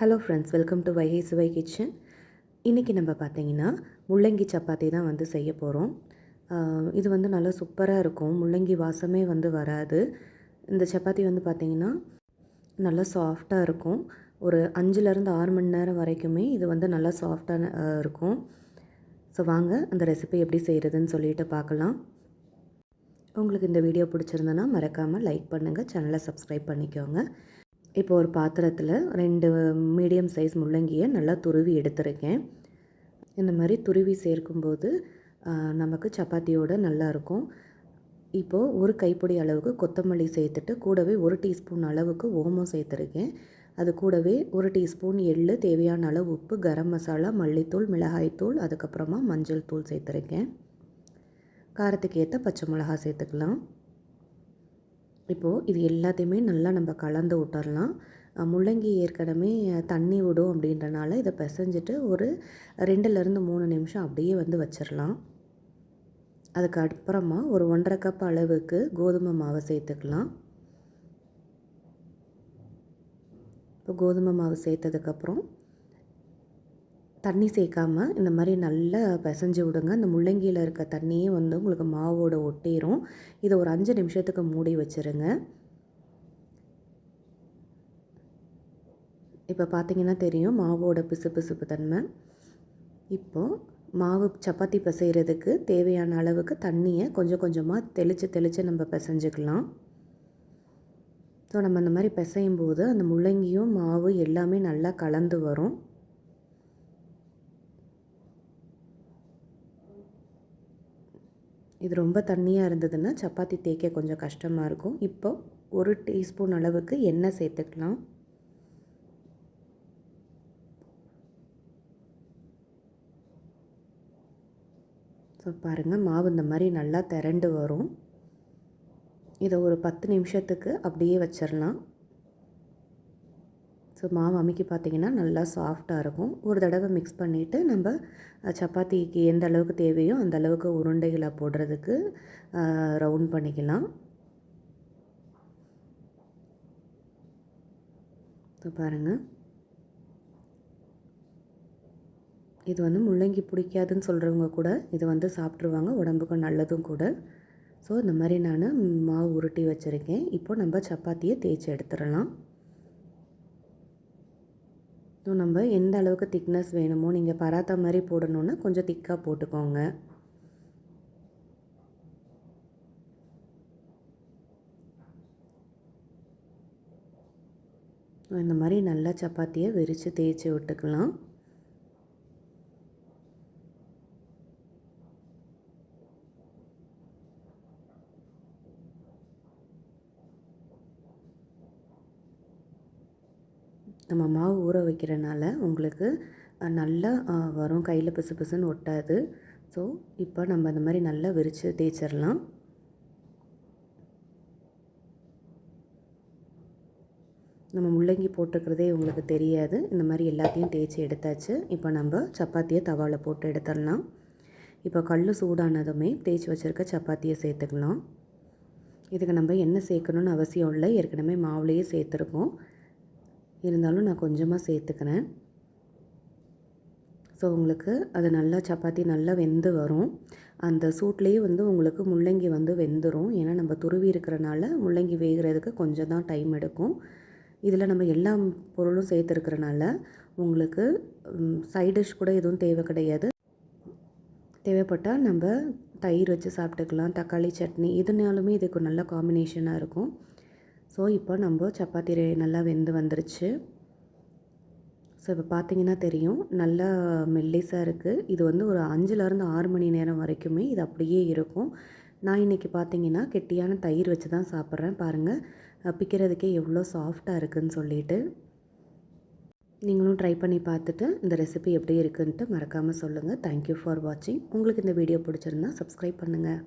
Hello friends welcome to Vaigai Suvai kitchen இன்றைக்கி நம்ம பார்த்தீங்கன்னா முள்ளங்கி சப்பாத்தி தான் வந்து செய்ய போகிறோம் இது வந்து நல்லா சூப்பராக இருக்கும். முள்ளங்கி வாசமே வந்து வராது. இந்த சப்பாத்தி வந்து பார்த்திங்கன்னா நல்லா சாஃப்டாக இருக்கும். ஒரு அஞ்சுலேருந்து ஆறு மணி நேரம் வரைக்குமே இது வந்து நல்லா சாஃப்டாக இருக்கும். ஸோ வாங்க அந்த ரெசிபி எப்படி செய்கிறதுன்னு சொல்லிட்டு பார்க்கலாம். உங்களுக்கு இந்த வீடியோ பிடிச்சிருந்தனா மறக்காமல் லைக் பண்ணுங்கள் சேனலை சப்ஸ்கிரைப் பண்ணிக்கோங்க. இப்போ ஒரு பாத்திரத்தில் ரெண்டு மீடியம் சைஸ் முள்ளங்கியை நல்லா துருவி எடுத்துருக்கேன். இந்த மாதிரி துருவி சேர்க்கும்போது நமக்கு சப்பாத்தியோடு நல்லாயிருக்கும் இப்போது ஒரு கைப்பிடி அளவுக்கு கொத்தமல்லி சேர்த்துட்டு கூடவே ஒரு டீஸ்பூன் அளவுக்கு ஓமம் சேர்த்துருக்கேன். அது கூடவே ஒரு டீஸ்பூன் எள்ளு தேவையான அளவு உப்பு கரம் மசாலா மல்லித்தூள் மிளகாய்த்தூள் அதுக்கப்புறமா மஞ்சள் தூள் சேர்த்துருக்கேன். காரத்துக்கு ஏற்ற பச்சை மிளகா சேர்த்துக்கலாம். இப்போது இது எல்லாத்தையுமே நல்லா நம்ம கலந்து விட்டுறலாம். முள்ளங்கி ஏற்கனவே தண்ணி விடும் அப்படின்றனால இதை பிசைஞ்சிட்டு ஒரு ரெண்டுலேருந்து மூணு நிமிஷம் அப்படியே வந்து வச்சிடலாம் அதுக்கப்புறமா ஒரு ஒன்றரை கப் அளவுக்கு கோதுமை மாவை சேர்த்துக்கலாம். இப்போ கோதுமை மாவு சேர்த்ததுக்கப்புறம் தண்ணி சேர்க்காம இந்த மாதிரி நல்லா பிசைஞ்சு விடுங்க. இந்த முள்ளங்கியில் இருக்க தண்ணியே வந்து உங்களுக்கு மாவோட ஒட்டிடும் இதை ஒரு அஞ்சு நிமிஷத்துக்கு மூடி வச்சுருங்க. இப்போ பார்த்தீங்கன்னா தெரியும் மாவோட பிசு பிசுப்பு தன்மை. இப்போது மாவு சப்பாத்தி பிசைகிறதுக்கு தேவையான அளவுக்கு தண்ணியை கொஞ்சம் கொஞ்சமாக தெளித்து தெளித்து நம்ம பிசைஞ்சுக்கலாம். ஸோ நம்ம அந்த மாதிரி பிசையும் போது அந்த முள்ளங்கியும் மாவு எல்லாமே நல்லா கலந்து வரும். இது ரொம்ப தண்ணியாக இருந்ததுன்னா சப்பாத்தி தேய்க்க கொஞ்சம் கஷ்டமாக இருக்கும். இப்போ ஒரு டீஸ்பூன் அளவுக்கு எண்ணெய் சேர்த்துக்கலாம். ஸோ பாருங்கள் மாவு இந்த மாதிரி நல்லா திரண்டு வரும். இதை ஒரு பத்து நிமிஷத்துக்கு அப்படியே வச்சிடலாம் ஸோ மாவு அமைக்கி பார்த்திங்கன்னா நல்லா சாஃப்டாக இருக்கும். ஒரு தடவை மிக்ஸ் பண்ணிவிட்டு நம்ம சப்பாத்திக்கு எந்த அளவுக்கு தேவையோ அந்த அளவுக்கு உருண்டைகளை போடுறதுக்கு ரவுண்ட் பண்ணிக்கலாம். ஸோ பாருங்கள் இது வந்து முள்ளங்கி பிடிக்காதுன்னு சொல்கிறவங்க கூட இது வந்து சாப்பிட்ருவாங்க உடம்புக்கு நல்லதும் கூட. ஸோ இந்த மாதிரி நான் மாவு உருட்டி வச்சுருக்கேன். இப்போ நம்ம சப்பாத்தியை தேய்ச்சி எடுத்துடலாம். ஸோ நம்ம எந்த அளவுக்கு திக்னஸ் வேணுமோ நீங்கள் பராத்தா மாதிரி போடணுன்னா கொஞ்சம் திக்காக போட்டுக்கோங்க. இந்த மாதிரி நல்லா சப்பாத்தியை விரித்து தேய்ச்சி விட்டுக்கலாம். நம்ம மாவு ஊற வைக்கிறனால உங்களுக்கு நல்லா வரும். கையில் பிசு பிசுன்னு ஒட்டாது. ஸோ இப்போ நம்ம அந்த மாதிரி நல்லா விரித்து தேய்ச்சிடலாம். நம்ம முள்ளங்கி போட்டுக்கிறதே உங்களுக்கு தெரியாது. இந்த மாதிரி எல்லாத்தையும் தேய்ச்சி எடுத்தாச்சு. இப்போ நம்ம சப்பாத்தியை தவாவில் போட்டு எடுத்துடலாம். இப்போ கல் சூடானதுமே தேய்ச்சி வச்சுருக்க சப்பாத்தியை சேர்த்துக்கலாம். இதுக்கு நம்ம என்ன சேர்க்கணுன்னு அவசியம் இல்லை. ஏற்கனவே மாவுலேயே சேர்த்துருக்கோம். இருந்தாலும் நான் கொஞ்சமாக சேர்த்துக்கிறேன். ஸோ உங்களுக்கு அது நல்லா சப்பாத்தி நல்லா வெந்து வரும். அந்த சூட்லேயே வந்து உங்களுக்கு முள்ளங்கி வந்து வெந்துடும் ஏன்னா நம்ம துருவி இருக்கிறனால முள்ளங்கி வேகிறதுக்கு கொஞ்சம் தான் டைம் எடுக்கும். இதில் நம்ம எல்லா பொருளும் சேர்த்துருக்கிறனால உங்களுக்கு சைட் டிஷ் கூட எதுவும் தேவை கிடையாது. தேவைப்பட்டால் நம்ம தயிர் வச்சு சாப்பிட்டுக்கலாம் தக்காளி சட்னி இதனாலுமே இதுக்கு நல்ல காம்பினேஷனாக இருக்கும். ஸோ இப்போ நம்ம சப்பாத்தி நல்லா வெந்து வந்துருச்சு. ஸோ இப்போ பார்த்தீங்கன்னா தெரியும். நல்லா மெல்லிஸாக இருக்குது இது வந்து ஒரு அஞ்சுலேருந்து ஆறு மணி நேரம் வரைக்குமே இது அப்படியே இருக்கும். நான் இன்றைக்கி பார்த்தீங்கன்னா கெட்டியான தயிர் வச்சு தான் சாப்பிட்றேன். பாருங்கள் பிக்கிறதுக்கே எவ்வளோ சாஃப்டாக இருக்குதுன்னு சொல்லிட்டு. நீங்களும் ட்ரை பண்ணி பார்த்துட்டு இந்த ரெசிபி எப்படி இருக்குன்ட்டு மறக்காமல் சொல்லுங்கள் தேங்க்யூ ஃபார் வாட்சிங் உங்களுக்கு இந்த வீடியோ பிடிச்சிருந்தா சப்ஸ்கிரைப் பண்ணுங்கள்